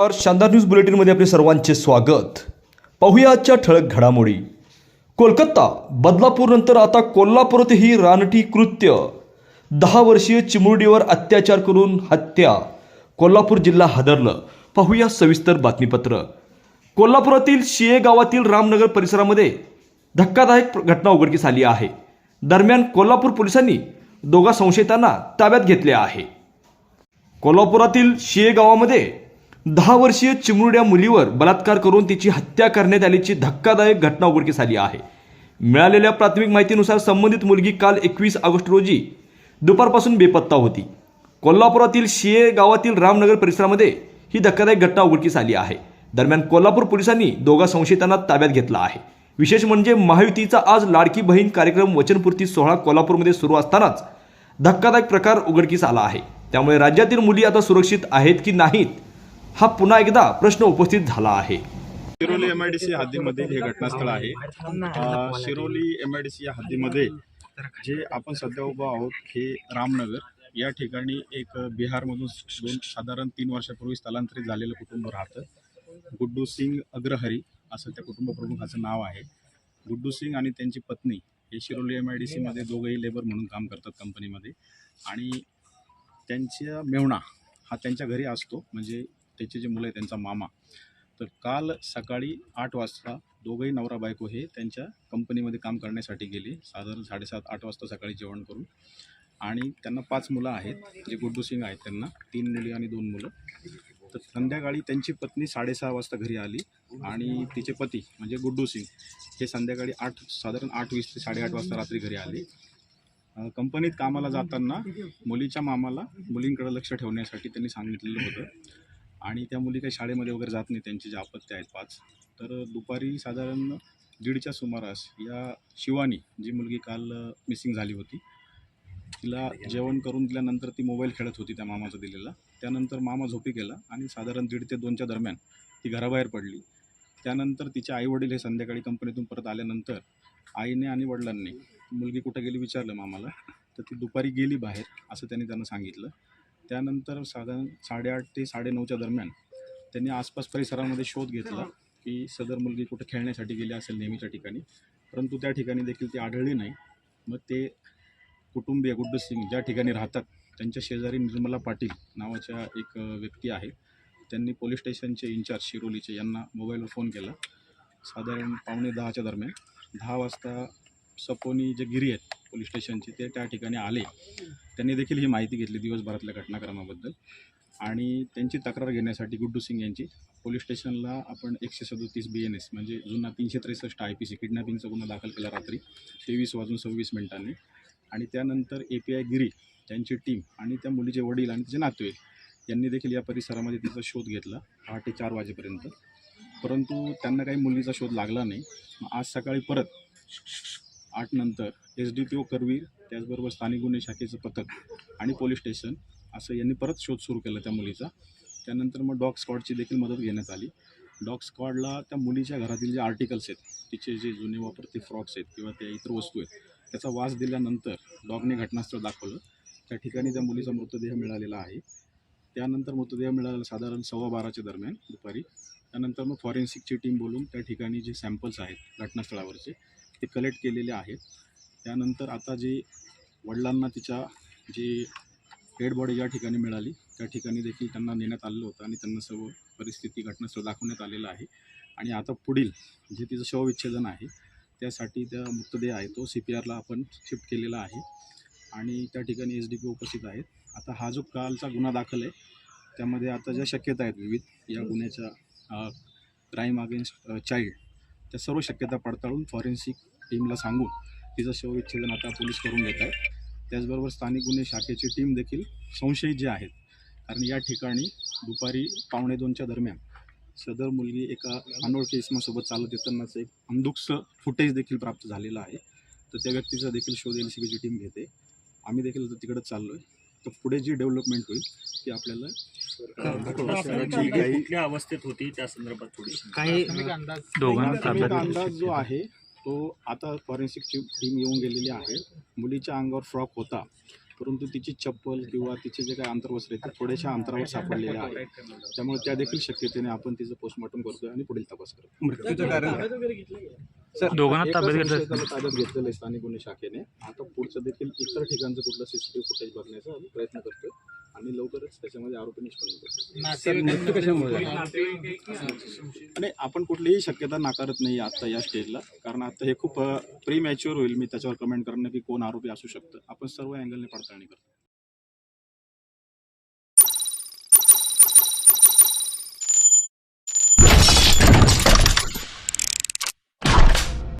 नमस्कार शानदार न्यूज बुलेटिनमध्ये आपले सर्वांचे स्वागत. पाहूया आजच्या ठळक घडामोडी. कोलकाता बदलापूरनंतर आता कोल्हापूरतही रानटी कृत्य. दहा वर्षीय चिमुरडीवर अत्याचार करून हत्या. कोल्हापूर जिल्हा हादरलं. पाहूया सविस्तर बातमीपत्र. कोल्हापुरातील शिये गावातील रामनगर परिसरामध्ये धक्कादायक घटना उघडकीस आली आहे. दरम्यान कोल्हापूर पोलिसांनी दोघा संशयितांना ताब्यात घेतले आहे. कोल्हापुरातील शिये गावामध्ये दहा वर्षीय चिमुरड्या मुलीवर बलात्कार करून तिची हत्या करण्यात आल्याची धक्कादायक घटना उघडकीस आली आहे. मिळालेल्या प्राथमिक माहितीनुसार संबंधित मुलगी काल एकवीस ऑगस्ट रोजी दुपारपासून बेपत्ता होती. कोल्हापुरातील शिये गावातील रामनगर परिसरामध्ये ही धक्कादायक घटना उघडकीस आली आहे. दरम्यान कोल्हापूर पोलिसांनी दोघा संशयितांना ताब्यात घेतला आहे. विशेष म्हणजे महायुतीचा आज लाडकी बहीण कार्यक्रम वचनपूर्ती सोहळा कोल्हापूरमध्ये सुरू असतानाच धक्कादायक प्रकार उघडकीस आला आहे. त्यामुळे राज्यातील मुली आता सुरक्षित आहेत की नाहीत हा पुन्हा एकदा प्रश्न उपस्थित झाला आहे. Shiroli M I D C हद्दीमध्ये हे घटनास्थळ आहे. Shiroli M I D C या हद्दीमध्ये जे आपण सध्या उभा आहोत हे रामनगर. या ठिकाणी एक बिहारमधून दोन साधारण तीन वर्षापूर्वी स्थलांतरित झालेलं कुटुंब राहतं. गुड्डू सिंग अग्रहरी असं त्या कुटुंब प्रमुखाचं नाव आहे. गुड्डू सिंग आणि त्यांची पत्नी हे शिरोली एम आय डी सीमध्ये दोघंही लेबर म्हणून काम करतात कंपनीमध्ये आणि त्यांच्या मेवणा हा त्यांच्या घरी असतो. म्हणजे त्याचे जे मुलं आहे त्यांचा मामा. तर काल सकाळी आठ वाजता दोघंही नवरा बायको हे त्यांच्या कंपनीमध्ये काम करण्यासाठी गेले. साधारण साडेसात आठ वाजता सकाळी जेवण करून. आणि त्यांना पाच मुलं आहेत जे गुड्डू सिंग आहेत त्यांना. तीन मुली आणि दोन मुलं. तर संध्याकाळी त्यांची पत्नी साडेसहा वाजता घरी आली. आणि तिचे पती म्हणजे गुड्डू सिंग हे संध्याकाळी आठ साधारण आठ वीस ते साडेआठ वाजता रात्री घरी आले. कंपनीत कामाला जाताना मुलीच्या मामाला मुलींकडे लक्ष ठेवण्यासाठी त्यांनी सांगितलेलं होतं. आणि त्या मुली काही शाळेमध्ये वगैरे जात नाही त्यांची जे अपत्य आहेत पाच. तर दुपारी साधारण दीडच्या सुमारास या शिवानी जी मुलगी काल मिसिंग झाली होती तिला जेवण करून दिल्यानंतर ती मोबाईल खेळत होती त्या मामाचा दिलेला. त्यानंतर मामा झोपी गेला आणि साधारण दीड ते दोनच्या दरम्यान ती घराबाहेर पडली. त्यानंतर तिचे आईवडील हे संध्याकाळी कंपनीतून परत आल्यानंतर आईने आणि वडिलांनी मुलगी कुठं गेली विचारलं मामाला तर ती दुपारी गेली बाहेर असं त्यांनी त्यांना सांगितलं. त्यानंतर साधारण साडेआठ ते साडेनऊच्या दरम्यान त्यांनी आसपास परिसरामध्ये शोध घेतला की सदर मुलगी कुठं खेळण्यासाठी गेली असेल नेहमीच्या ठिकाणी. परंतु त्या ठिकाणी देखील ती आढळली नाही. मग ते कुटुंबीय गुड्डू सिंग ज्या ठिकाणी राहतात त्यांच्या शेजारी निर्मला पाटील नावाच्या एक व्यक्ती आहे. त्यांनी पोलीस स्टेशनचे इन्चार्ज शिरोलीचे यांना मोबाईलवर फोन केला. साधारण पावणे दहाच्या दरम्यान. दहा वाजता सपोनी जे गिरी आहेत पोलीस स्टेशनचे ते त्या ठिकाणी आले. त्यांनी देखील ही माहिती घेतली दिवसभरातल्या घटनाक्रमाबद्दल. आणि त्यांची तक्रार घेण्यासाठी गुड्डू सिंग यांची पोलीस स्टेशनला आपण एकशे सदोतीस बी एन एस म्हणजे जुना तीनशे त्रेसष्ट आय पी सी किडनॅपिंगचा गुन्हा दाखल केला रात्री तेवीस वाजून सव्वीस मिनिटांनी. आणि त्यानंतर ए पी आय गिरी त्यांची टीम आणि त्या मुलीचे वडील आणि तिचे नातेवाईक यांनी देखील या परिसरामध्ये तिचा शोध घेतला पहाटे चार वाजेपर्यंत. परंतु त्यांना काही मुलीचा शोध लागला नाही. आज सकाळी परत आठ नंतर S D P O Karveer त्याचबरोबर स्थानिक गुन्हे शाखेचं पथक आणि पोलीस स्टेशन असं यांनी परत शोध सुरू केला त्या मुलीचा. त्यानंतर मग डॉग स्कॉडची देखील मदत घेण्यात आली. डॉग स्कॉडला त्या मुलीच्या घरातील जे आर्टिकल्स आहेत तिचे जे जुने वापरते फ्रॉक्स आहेत किंवा त्या इतर वस्तू आहेत त्याचा वास दिल्यानंतर डॉगने घटनास्थळ दाखवलं. त्या ठिकाणी त्या मुलीचा मृतदेह मिळालेला आहे. त्यानंतर मृतदेह मिळालेला साधारण सव्वा बाराच्या दरम्यान दुपारी. त्यानंतर मग फॉरेन्सिकची टीम बोलून त्या ठिकाणी जे सॅम्पल्स आहेत घटनास्थळावरचे ते कलेक्ट केलेले आहेत. त्यानंतर आता जे वडिलांना तिच्या जी डेड बॉडी ज्या ठिकाणी मिळाली त्या ठिकाणी देखील त्यांना नेण्यात आलेलं होतं आणि त्यांना सर्व परिस्थिती घटनास्थळ दाखवण्यात आलेलं आहे. आणि आता पुढील जे तिचं शवविच्छेदन आहे त्यासाठी त्या मृतदेह आहे तो सी पी आरला आपण शिफ्ट केलेला आहे. आणि त्या ठिकाणी एस डी पी उपस्थित आहेत. आता हा जो कालचा गुन्हा दाखल आहे त्यामध्ये आता ज्या शक्यता आहेत विविध या गुन्ह्याच्या क्राईम अगेन्स्ट चाइल्ड त्या सर्व शक्यता पडताळून फॉरेन्सिक टीमला सांगून तिचं शवविच्छेदन आता पोलीस करून घेत आहेत. त्याचबरोबर स्थानिक गुन्हे शाखेची टीम देखील संशयित जे आहेत कारण या ठिकाणी दुपारी पावणे दोनच्या दरम्यान सदर मुलगी एका अनोळखी इसमासोबत चालत येतानाच एक अंधुकचं फुटेज देखील प्राप्त झालेलं आहे. तर त्या व्यक्तीचा देखील शोध एल सी बीची टीम घेते. आम्ही देखील आता चाललो आहे तर पुढे जी डेव्हलपमेंट होईल ती आपल्याला काही- कुठल्या अवस्थेत होती त्या संदर्भात थोडी काही दोघांना प्राथमिक अंदाज जो आहे तो आता फॉरेन्सिकची टीम येऊन गेलेली आहे. मुलीच्या अंगावर फ्रॉक होता. परंतु तिची चप्पल किंवा तिचे जे काही अंतर्वस्त्र आहेत ते थोड्याशा अंतरावर सापडलेले आहे. त्यामुळे त्या देखील शक्यतेने आपण तिचं पोस्टमॉर्टम करतोय आणि पुढील तपास करतो मृत्यूचं कारण दोघांना ताब्यात घेतलं. ताब्यात घेतलेलं आहे स्थानिक गुन्हे शाखेने. आता पुढचं देखील इतर ठिकाणचं कुठलं सीसीटीव्ही फुटेज बघण्याचा आम्ही प्रयत्न करतोय आणि लवकरच त्याच्यामध्ये आरोपी निष्पन्न कशामुळे? आणि आपण कुठलीही शक्यता नाकारत नाही आता या स्टेजला कारण आता हे खूप प्री मॅच्युअर होईल. मी त्याच्यावर कमेंट करणं की कोण आरोपी असू शकतं. आपण सर्व अँगलने पडताळणी करतो.